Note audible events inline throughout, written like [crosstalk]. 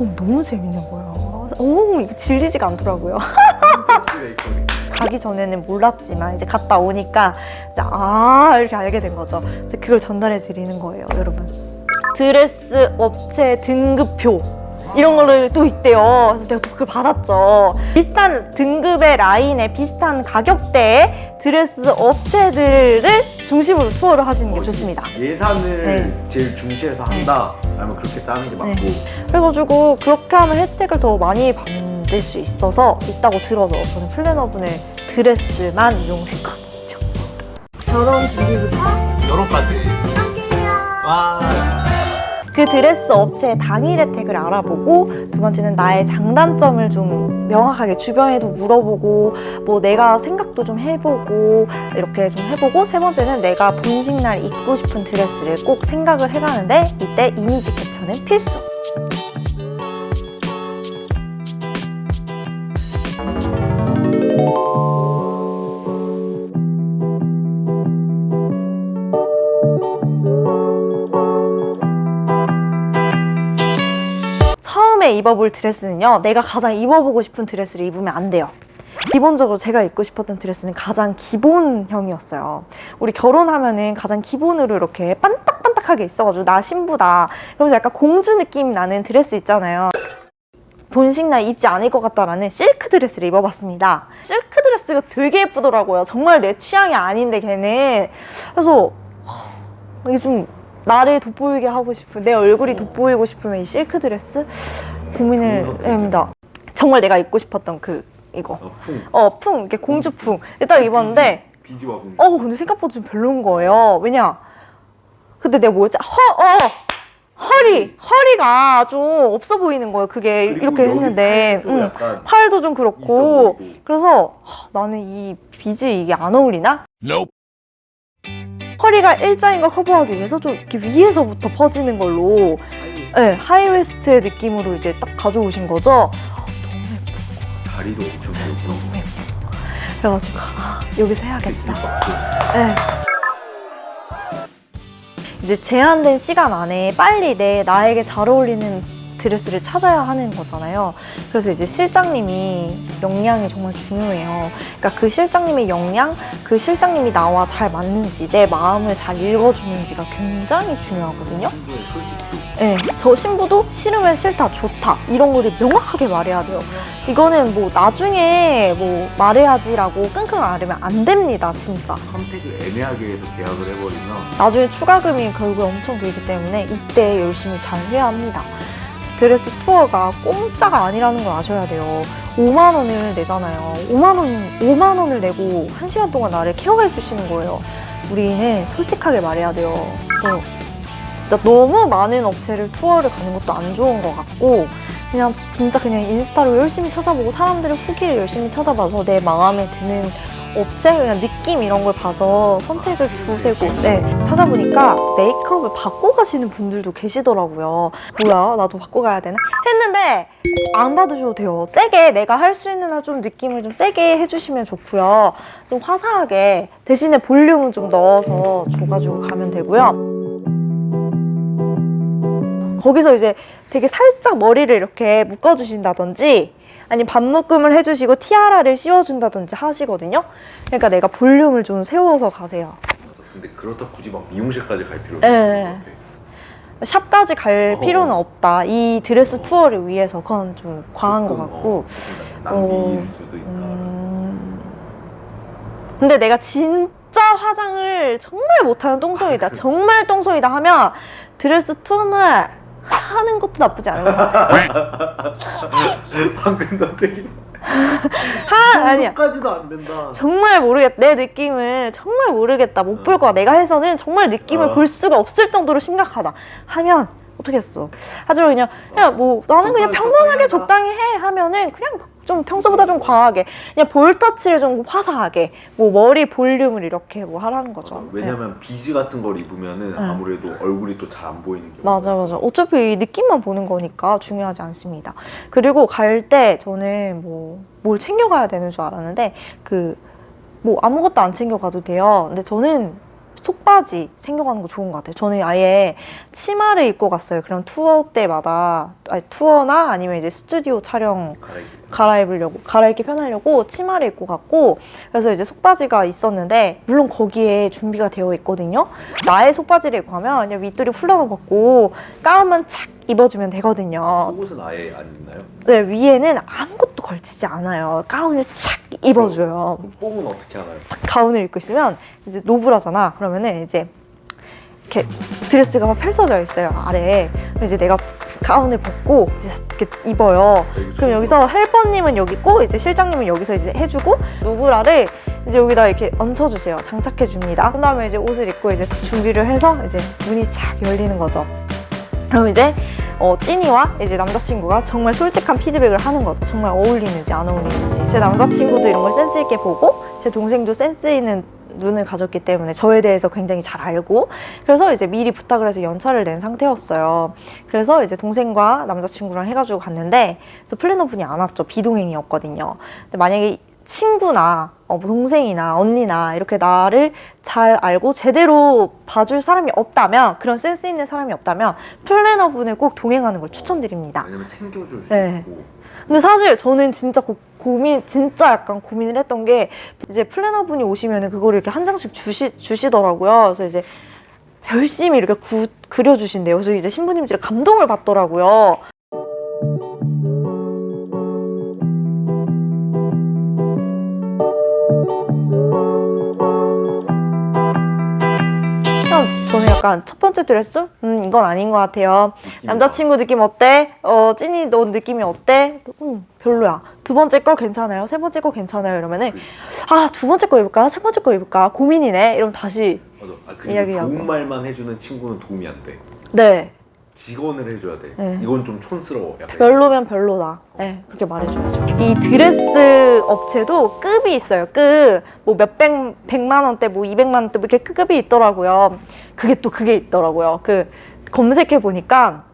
어, 너무 재밌는 거예요. 오, 이거 질리지가 않더라고요. [laughs] 가기 전에는 몰랐지만 이제 갔다 오니까 이제 아 이렇게 알게 된 거죠. 그래서 그걸 전달해 드리는 거예요, 여러분. 드레스 업체 등급표 이런 거를 또 있대요. 그래서 내가 또 그걸 받았죠. 비슷한 등급의 라인에 비슷한 가격대의 드레스 업체들을 중심으로 투어를 하시는 게 좋습니다. 예산을 네. 제일 중시해서 한다. 아니면 그렇게 짜는 게 맞고. 그래가지고 그렇게 하면 혜택을 더 많이 받을 수 있어서 있다고 들어서 저는 플래너분의 드레스만 이용했거든요. 결혼 준비부터 그 드레스 업체의 당일 혜택을 알아보고 두 번째는 나의 장단점을 좀 명확하게 주변에도 물어보고 뭐 내가 생각도 좀 해보고 이렇게 좀 해보고 세 번째는 내가 본식 날 입고 싶은 드레스를 꼭 생각을 해가는데 이때 이미지 캡처는 필수. 입어볼 드레스는요, 내가 가장 입어보고 싶은 드레스를 입으면 안 돼요. 기본적으로 제가 입고 싶었던 드레스는 가장 기본형이었어요. 우리 결혼하면은 가장 기본으로 이렇게 반딱반딱하게 있어가지고 나 신부다. 그러면서 약간 공주 느낌 나는 드레스 있잖아요. 본식 날 입지 않을 것 같다라는 실크 드레스를 입어봤습니다. 실크 드레스가 되게 예쁘더라고요. 정말 내 취향이 아닌데 걔는. 그래서 하, 이게 좀 나를 돋보이게 하고 싶은 내 얼굴이 돋보이고 싶으면 이 실크 드레스 고민을 합니다. 정말 내가 입고 싶었던 그 이거 어, 풍. 어 풍 이렇게 공주풍 딱 입었는데 비지와 공. 어 근데 생각보다 좀 별로인 거예요. 왜냐 근데 내가 뭐였지 허 어 허리 허리가 좀 없어 보이는 거예요. 그게 이렇게 했는데 음, 약간 팔도 좀 있어 그렇고 보이고. 그래서 하, 나는 이 비즈 이게 안 어울리나? Nope. 허리가 일자인 걸 커버하기 위해서 좀 이렇게 위에서부터 퍼지는 걸로 네, 하이웨스트의 느낌으로 이제 딱 가져오신 거죠. 다리도 엄청 길고. 그래가지고 아, 여기서 해야겠다. 네. 이제 제한된 시간 안에 빨리 내 나에게 잘 어울리는 드레스를 찾아야 하는 거잖아요. 그래서 이제 실장님이 역량이 정말 중요해요. 그러니까 그 실장님의 역량, 그 실장님이 나와 잘 맞는지, 내 마음을 잘 읽어주는지가 굉장히 중요하거든요. 솔직도. 네, 저 신부도 싫으면 싫다, 좋다 이런 거를 명확하게 말해야 돼요. 이거는 뭐 나중에 뭐 말해야지라고 끙끙 앓으면 안 됩니다, 진짜. 선택을 애매하게 해서 계약을 해버리면 나중에 추가금이 결국에 엄청 들기 때문에 이때 열심히 잘 해야 합니다. 드레스 투어가 공짜가 아니라는 걸 아셔야 돼요. 5만 원을 내잖아요. 5만 원, 5만 원을 내고 1시간 동안 나를 케어해 주시는 거예요. 우리는 솔직하게 말해야 돼요. 그래서 진짜 너무 많은 업체를 투어를 가는 것도 안 좋은 것 같고 그냥 진짜 그냥 인스타로 열심히 찾아보고 사람들의 후기를 열심히 찾아봐서 내 마음에 드는 업체 그냥 느낌 이런 걸 봐서 선택을 두세고 네 찾아보니까 메이크업을 받고 가시는 분들도 계시더라고요. 뭐야 나도 받고 가야 되나? 했는데 안 받으셔도 돼요. 세게 내가 할 수 있는 한 좀 느낌을 좀 세게 해주시면 좋고요. 좀 화사하게 대신에 볼륨은 좀 넣어서 줘가지고 가면 되고요 거기서 이제 되게 살짝 머리를 이렇게 묶어주신다든지 아니 반묶음을 해주시고 티아라를 씌워준다든지 하시거든요. 그러니까 내가 볼륨을 좀 세워서 가세요. 근데 그렇다 굳이 막 미용실까지 갈 필요는 네. 없는 것 같아. 샵까지 갈 어. 필요는 없다. 이 드레스 투어를 위해서 그건 좀 과한 것 조금, 같고. 어, 낭비일 어, 수도 있다. 음... 근데 내가 진짜 화장을 정말 못하는 똥손이다. 정말 똥손이다 하면 드레스 투어는 하는 것도 나쁘지 않은 것 같아. [laughs] 방금 너 되게 하 아니야. 까지도 안 된다. 정말 모르겠다. 내 느낌을 정말 모르겠다. 못 볼 거야. 내가 해서는 정말 느낌을 어. 볼 수가 없을 정도로 심각하다. 하면 어떻게 했어? 하지만 그냥 그냥 뭐 나는 그냥 평범하게 적당히 해 하면은 그냥 좀 평소보다 좀 과하게 그냥 볼 터치를 좀 화사하게 뭐 머리 볼륨을 이렇게 뭐 하라는 거죠. 왜냐면 비즈 같은 걸 입으면은 네. 아무래도 얼굴이 또 잘 안 보이는 게 맞아 맞아 어차피 느낌만 보는 거니까 중요하지 않습니다 그리고 갈 때 저는 뭐 뭘 챙겨가야 되는 줄 알았는데 그 뭐 아무것도 안 챙겨가도 돼요 근데 저는 속바지 챙겨가는 거 좋은 것 같아요. 저는 아예 치마를 입고 갔어요. 그런 투어 때마다 아니, 투어나 아니면 이제 스튜디오 촬영. 갈아입으려고 갈아입기 편하려고 치마를 입고 갔고 그래서 이제 속바지가 있었는데 물론 거기에 준비가 되어 있거든요. 나의 속바지를 입고 가면 그냥 윗돌이 풀러서 벗고 가운만 착 입어주면 되거든요. 속옷은 아예 안 입나요? 네 위에는 아무것도 걸치지 않아요. 가운을 착 입어줘요. 뽕은 어떻게 하나요? 가운을 입고 있으면 이제 노브라잖아. 그러면은 이제 이렇게 드레스가 막 펼쳐져 있어요 아래에. 이제 내가 가운을 벗고 이렇게 입어요. 그럼 여기서 헬퍼님은 여기 있고 이제 실장님은 여기서 이제 해주고 노브라를 이제 여기다 이렇게 얹혀주세요. 장착해줍니다. 그 다음에 이제 옷을 입고 이제 준비를 해서 이제 문이 착 열리는 거죠. 그럼 이제 어, 찐이와 이제 남자친구가 정말 솔직한 피드백을 하는 거죠. 정말 어울리는지 안 어울리는지. 제 남자친구도 이런 걸 센스 있게 보고 제 동생도 센스 있는 눈을 가졌기 때문에 저에 대해서 굉장히 잘 알고 그래서 이제 미리 부탁을 해서 연차를 낸 상태였어요. 그래서 이제 동생과 남자친구랑 해가지고 갔는데 그래서 플래너 분이 안 왔죠. 비동행이었거든요. 근데 만약에 친구나 어, 뭐 동생이나 언니나 이렇게 나를 잘 알고 제대로 봐줄 사람이 없다면 그런 센스 있는 사람이 없다면 플래너 분을 꼭 동행하는 걸 추천드립니다. 왜냐면 챙겨줄 수 네. 있고 근데 사실 저는 진짜 고, 고민 진짜 약간 고민을 했던 게 이제 플래너 분이 오시면은 그거를 이렇게 한 장씩 주시 주시더라고요. 그래서 이제 열심히 이렇게 구, 그려주신대요. 그래서 이제 신부님들이 감동을 받더라고요. 약간 첫 번째 드레스? 음, 이건 아닌 것 같아요. 남자친구 느낌 어때? 어, 찐이 너 느낌이 어때? 음, 별로야. 두 번째 거 괜찮아요? 세 번째 거 괜찮아요? 이러면은, 아, 두 번째 거 입을까? 세 번째 거 입을까? 고민이네? 이러면 다시, 맞아. 아, 그리고 이야기하고. 좋은 말만 해주는 친구는 도움이 안 돼. 네. 직원을 해줘야 돼. 네. 이건 좀 촌스러워. 약간 별로면 별로다. 네, 그렇게 말해줘야죠. 이 드레스 업체도 급이 있어요. 급. 뭐 몇백, 백만 원대, 뭐 이백만 원대, 뭐 이렇게 급이 있더라고요. 그게 또 그게 있더라고요. 그, 검색해 보니까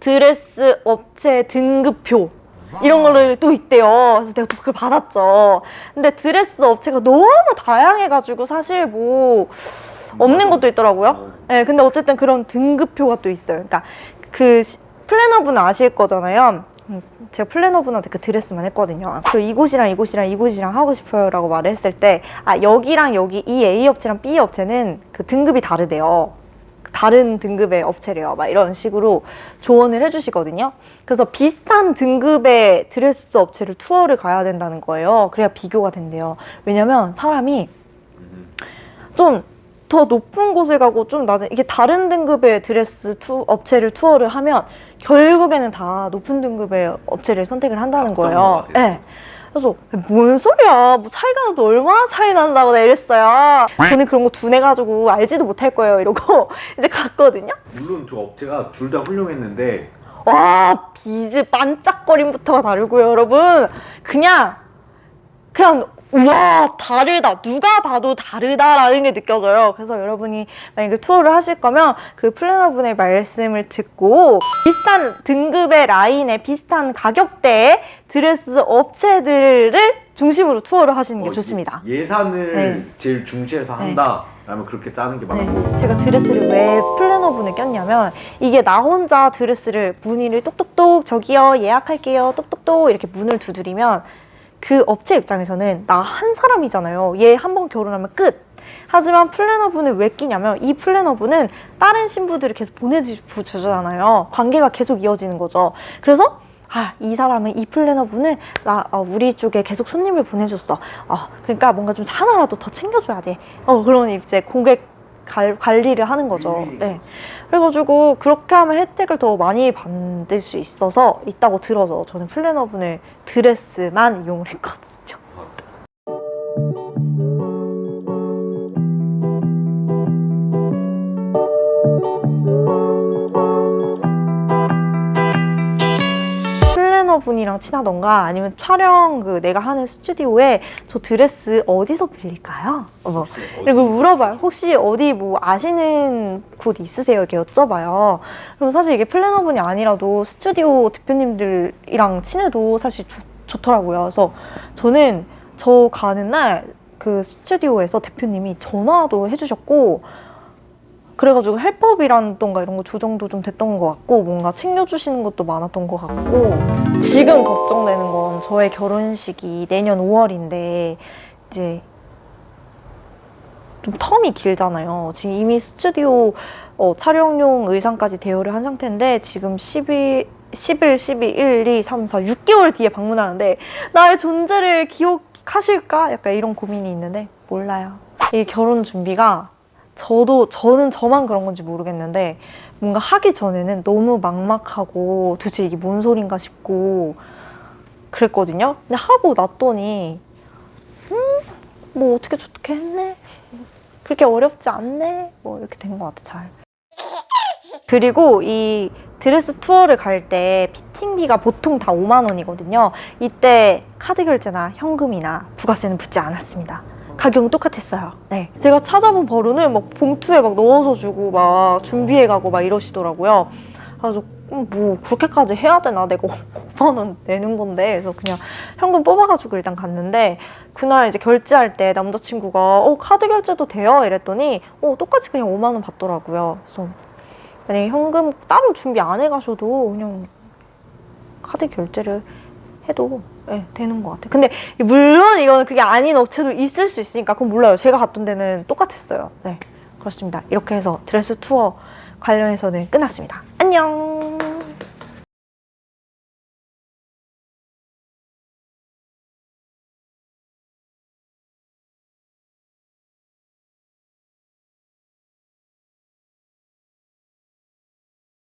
드레스 업체 등급표. 이런 거를 또 있대요. 그래서 내가 또 그걸 받았죠. 근데 드레스 업체가 너무 다양해가지고 사실 뭐 없는 것도 있더라고요. 어, 네, 근데 어쨌든 그런 등급표가 또 있어요. 그러니까 그 시- 플래너분 아실 거잖아요. 음, 제가 플래너분한테 그 드레스만 했거든요. 저 이곳이랑 이곳이랑 이곳이랑 하고 싶어요라고 말을 했을 때, 아 여기랑 여기 이 A 업체랑 B 업체는 그 등급이 다르대요. 다른 등급의 업체래요. 막 이런 식으로 조언을 해주시거든요. 그래서 비슷한 등급의 드레스 업체를 투어를 가야 된다는 거예요. 그래야 비교가 된대요. 왜냐면 사람이 음, 좀 더 높은 곳을 가고 좀 낮은 이게 다른 등급의 드레스 투, 업체를 투어를 하면 결국에는 다 높은 등급의 업체를 선택을 한다는 거예요. 돼서. 네. 그래서 뭔 소리야? 뭐 차이가 나도 얼마나 차이 난다고 내가 이랬어요. 저는 그런 거 두뇌 가지고 알지도 못할 거예요. 이러고 [laughs] 이제 갔거든요. 물론 저 업체가 둘 다 훌륭했는데 와 비즈 반짝거림부터가 다르고요, 여러분. 그냥 그냥 와 다르다. 누가 봐도 다르다라는 게 느껴져요. 그래서 여러분이 만약에 투어를 하실 거면 그 플래너분의 말씀을 듣고 비슷한 등급의 라인에 비슷한 가격대의 드레스 업체들을 중심으로 투어를 하시는 게 어, 좋습니다. 예- 예산을 네. 제일 중시해서 한다. 라면 그렇게 짜는 게 맞고. 네, 제가 드레스를 왜 플래너 분을 꼈냐면 이게 나 혼자 드레스를 문의를 똑똑똑 저기요 예약할게요 똑똑똑 이렇게 문을 두드리면 그 업체 입장에서는 나 한 사람이잖아요 얘 한 번 결혼하면 끝 하지만 플래너 분을 왜 끼냐면 이 플래너 분은 다른 신부들을 계속 보내주잖아요 관계가 계속 이어지는 거죠 그래서 아, 이 사람은 이 플래너 분은 나 어, 우리 쪽에 계속 손님을 보내줬어. 어, 그러니까 뭔가 좀 하나라도 더 챙겨줘야 돼. 어, 그러면 이제 고객 갈- 관리를 하는 거죠. 음. 네. 그래가지고 그렇게 하면 혜택을 더 많이 받을 수 있어서 있다고 들어서 저는 플래너분의 드레스만 이용을 했거든요. 플래너분이랑 친하던가 아니면 촬영 그 내가 하는 스튜디오에 저 드레스 어디서 빌릴까요? 어, 뭐 그리고 물어봐요. 혹시 어디 뭐 아시는 곳 있으세요? 이렇게 여쭤봐요. 그럼 사실 이게 플래너분이 아니라도 스튜디오 대표님들이랑 친해도 사실 좋, 좋더라고요. 그래서 저는 저 가는 날 그 스튜디오에서 대표님이 전화도 해주셨고 그래가지고 헬법이라던가 이런 거 조정도 좀 됐던 것 같고 뭔가 챙겨주시는 것도 많았던 것 같고 지금 걱정되는 건 저의 결혼식이 내년 5월인데 이제 좀 텀이 길잖아요. 지금 이미 스튜디오 어, 촬영용 의상까지 대여를 한 상태인데 지금 10일, 10일, 12, 1, 2, 3, 4, 6개월 뒤에 방문하는데 나의 존재를 기억하실까? 약간 이런 고민이 있는데 몰라요. 이 결혼 준비가 저도 저는 저만 그런 건지 모르겠는데 뭔가 하기 전에는 너무 막막하고 도대체 이게 뭔 소린가 싶고 그랬거든요. 근데 하고 났더니 음, 뭐 어떻게 좋게 했네. 그렇게 어렵지 않네. 뭐 이렇게 된 것 같아 잘. 그리고 이 드레스 투어를 갈 때 피팅비가 보통 다 5만 원이거든요. 이때 카드 결제나 현금이나 부가세는 붙지 않았습니다. 가격은 똑같았어요. 네. 제가 찾아본 버루는 막 봉투에 막 넣어서 주고 막 준비해 가고 막 이러시더라고요. 그래서 음, 뭐 그렇게까지 해야 되나 내가 [laughs] 5만 원 내는 건데 그래서 그냥 현금 뽑아가지고 일단 갔는데 그날 이제 결제할 때 남자친구가 어 카드 결제도 돼요 이랬더니 어 똑같이 그냥 5만 원 받더라고요. 그래서 만약에 현금 따로 준비 안 해가셔도 그냥 카드 결제를 해도 예, 되는 것 같아요. 근데 물론 이거는 그게 아닌 업체도 있을 수 있으니까 그건 몰라요. 제가 갔던 데는 똑같았어요. 네, 그렇습니다. 이렇게 해서 드레스 투어 관련해서는 끝났습니다. 안녕!